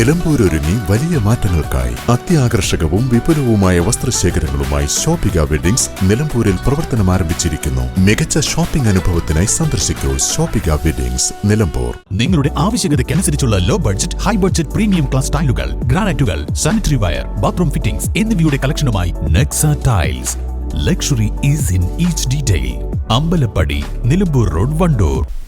നിലമ്പൂർ ഒരുങ്ങി വലിയ മാറ്റങ്ങൾക്കായി അത്യാകർഷകവും വിപുലവുമായ വസ്ത്രശേഖരങ്ങളുമായി ഷോപ്പിക വെഡിങ്സ് നിലമ്പൂരിൽ പ്രവർത്തനം ആരംഭിച്ചിരിക്കുന്നു. മികച്ച ഷോപ്പിംഗ് അനുഭവത്തിനായി സന്ദർശിക്കൂ ഷോപ്പിക വെഡിങ്സ് നിലമ്പൂർ. നിങ്ങളുടെ ആവശ്യകതയ്ക്കനുസരിച്ചുള്ള low budget high budget premium class ടൈലുകൾ ഗ്രാനൈറ്റുകൾ സാനിറ്ററി വയർ ബാത്റൂം ഫിറ്റിംഗ്സ് എന്നിവയുടെ കളക്ഷനുമായി Nexa tiles luxury is in each detail Ambalappadi Nilambur road Wandoor.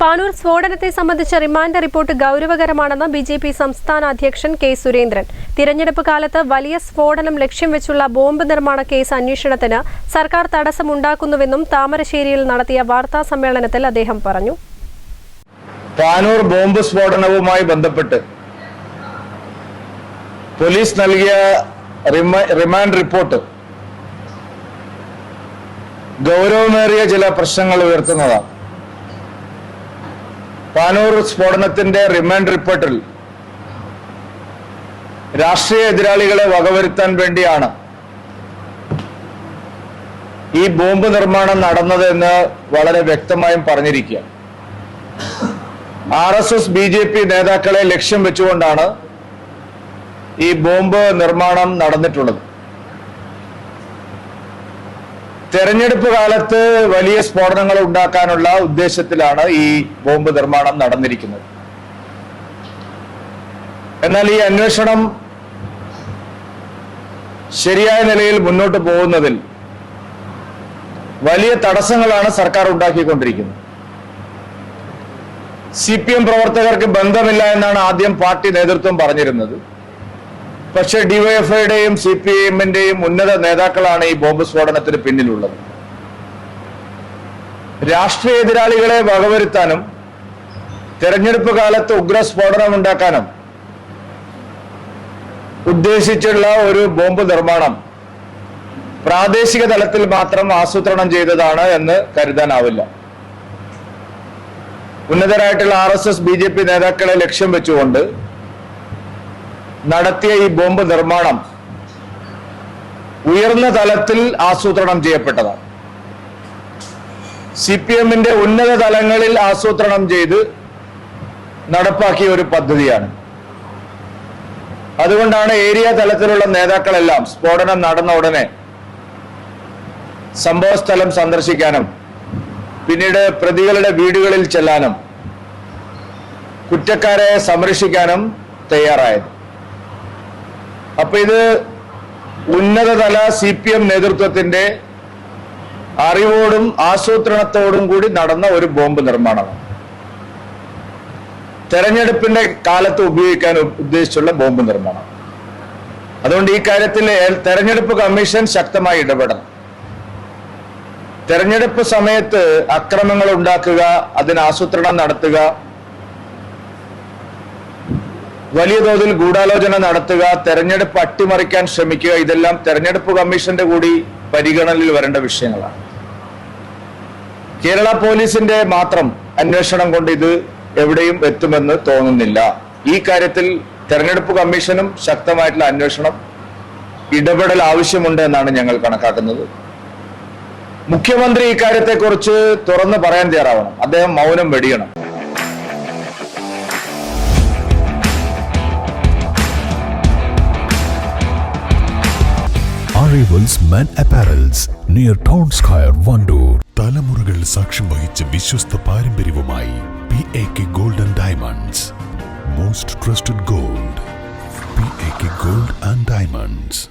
Panoor സ്ഫോടനത്തെ സംബന്ധിച്ച റിമാൻഡ് റിപ്പോർട്ട് ഗൗരവകരമാണെന്ന് ബി ജെ പി സംസ്ഥാന അധ്യക്ഷൻ കെ സുരേന്ദ്രൻ. തിരഞ്ഞെടുപ്പ് കാലത്ത് വലിയ സ്ഫോടനം ലക്ഷ്യം വെച്ചുള്ള ബോംബ് നിർമ്മാണ കേസ് അന്വേഷണത്തിന് സർക്കാർ തടസ്സമുണ്ടാക്കുന്നുവെന്നും താമരശ്ശേരിയിൽ നടത്തിയ വാർത്താ സമ്മേളനത്തിൽ അദ്ദേഹം പറഞ്ഞു. പാനൂർ ബോംബ് സ്ഫോടനവുമായി ബന്ധപ്പെട്ട് പോലീസ് നൽകിയ റിമാൻഡ് റിപ്പോർട്ട് ഗൗരവമേറിയ ചില പ്രശ്നങ്ങൾ ഉയർത്തുന്നതാണ്. പാനൂർ സ്ഫോടനത്തിന്റെ റിമാൻഡ് റിപ്പോർട്ടിൽ രാഷ്ട്രീയ എതിരാളികളെ വകവരുത്താൻ വേണ്ടിയാണ് ഈ ബോംബ് നിർമ്മാണം നടന്നത് എന്ന് വളരെ വ്യക്തമായും പറഞ്ഞിരിക്കുക. R S S B J P നേതാക്കളെ ലക്ഷ്യം വെച്ചുകൊണ്ടാണ് ഈ ബോംബ് നിർമ്മാണം നടന്നിട്ടുള്ളത്. തെരഞ്ഞെടുപ്പ് കാലത്ത് വലിയ സ്ഫോടനങ്ങൾ ഉണ്ടാക്കാനുള്ള ഉദ്ദേശത്തിലാണ് ഈ ബോംബ് നിർമ്മാണം നടന്നിരിക്കുന്നത്. എന്നാൽ ഈ അന്വേഷണം ശരിയായ നിലയിൽ മുന്നോട്ട് പോകുന്നതിൽ വലിയ തടസ്സങ്ങളാണ് സർക്കാർ ഉണ്ടാക്കിക്കൊണ്ടിരിക്കുന്നത്. സി പി എം പ്രവർത്തകർക്ക് ബന്ധമില്ല എന്നാണ് ആദ്യം പാർട്ടി നേതൃത്വം പറഞ്ഞിരുന്നത്. പക്ഷേ ഡിവൈഎഫ്ഐയുടെയും സി പി എമ്മിന്റെയും ഉന്നത നേതാക്കളാണ് ഈ ബോംബ് സ്ഫോടനത്തിന് പിന്നിലുള്ളത്. രാഷ്ട്രീയ എതിരാളികളെ വകവരുത്താനും തെരഞ്ഞെടുപ്പ് കാലത്ത് ഉഗ്ര സ്ഫോടനം ഉണ്ടാക്കാനും ഉദ്ദേശിച്ചുള്ള ഒരു ബോംബ് നിർമ്മാണം പ്രാദേശിക തലത്തിൽ മാത്രം ആസൂത്രണം ചെയ്തതാണ് എന്ന് കരുതാനാവില്ല. ഉന്നതരായിട്ടുള്ള R S S B J P നേതാക്കളെ ലക്ഷ്യം വെച്ചുകൊണ്ട് നടത്തിയ ഈ ബോംബ് നിർമ്മാണം ഉയർന്ന തലത്തിൽ ആസൂത്രണം ചെയ്യപ്പെട്ടതാണ്. സി പി എമ്മിന്റെ ഉന്നത തലങ്ങളിൽ ആസൂത്രണം ചെയ്ത് നടപ്പാക്കിയ ഒരു പദ്ധതിയാണ്. അതുകൊണ്ടാണ് ഏരിയ തലത്തിലുള്ള നേതാക്കളെല്ലാം സ്ഫോടനം നടന്ന ഉടനെ സംഭവസ്ഥലം സന്ദർശിക്കാനും പിന്നീട് പ്രതികളുടെ വീടുകളിൽ ചെല്ലാനും കുറ്റക്കാരെ സംരക്ഷിക്കാനും തയ്യാറായത്. അപ്പൊ ഇത് ഉന്നതതല സി പി എം നേതൃത്വത്തിന്റെ അറിവോടും ആസൂത്രണത്തോടും കൂടി നടന്ന ഒരു ബോംബ് നിർമ്മാണമാണ്. തെരഞ്ഞെടുപ്പിന്റെ കാലത്ത് ഉപയോഗിക്കാൻ ഉദ്ദേശിച്ചുള്ള ബോംബ് നിർമ്മാണം. അതുകൊണ്ട് ഈ കാര്യത്തിൽ തെരഞ്ഞെടുപ്പ് കമ്മീഷൻ ശക്തമായി ഇടപെടണം. തെരഞ്ഞെടുപ്പ് സമയത്ത് അക്രമങ്ങൾ ഉണ്ടാക്കുക അതിന് ആസൂത്രണം നടത്തുക വലിയ തോതിൽ ഗൂഢാലോചന നടത്തുക തെരഞ്ഞെടുപ്പ് അട്ടിമറിക്കാൻ ശ്രമിക്കുക ഇതെല്ലാം തെരഞ്ഞെടുപ്പ് കമ്മീഷന്റെ കൂടി പരിഗണനയിൽ വരേണ്ട വിഷയങ്ങളാണ്. കേരള പോലീസിന്റെ മാത്രം അന്വേഷണം കൊണ്ട് ഇത് എവിടെയും എത്തുമെന്ന് തോന്നുന്നില്ല. ഈ കാര്യത്തിൽ തെരഞ്ഞെടുപ്പ് കമ്മീഷനും ശക്തമായിട്ടുള്ള അന്വേഷണം ഇടപെടൽ ആവശ്യമുണ്ട് എന്നാണ് ഞങ്ങൾ കണക്കാക്കുന്നത്. മുഖ്യമന്ത്രി ഇക്കാര്യത്തെക്കുറിച്ച് തുറന്ന് പറയാൻ തയ്യാറാവണം. അദ്ദേഹം മൗനം വെടിയണം. Arrivals Men apparels near Town Square, Wandoor തലമുറകൾ സാക്ഷ്യം വഹിച്ച വിശ്വസ്ത പാരമ്പര്യവുമായി P A K golden diamonds most trusted gold P A K gold and diamonds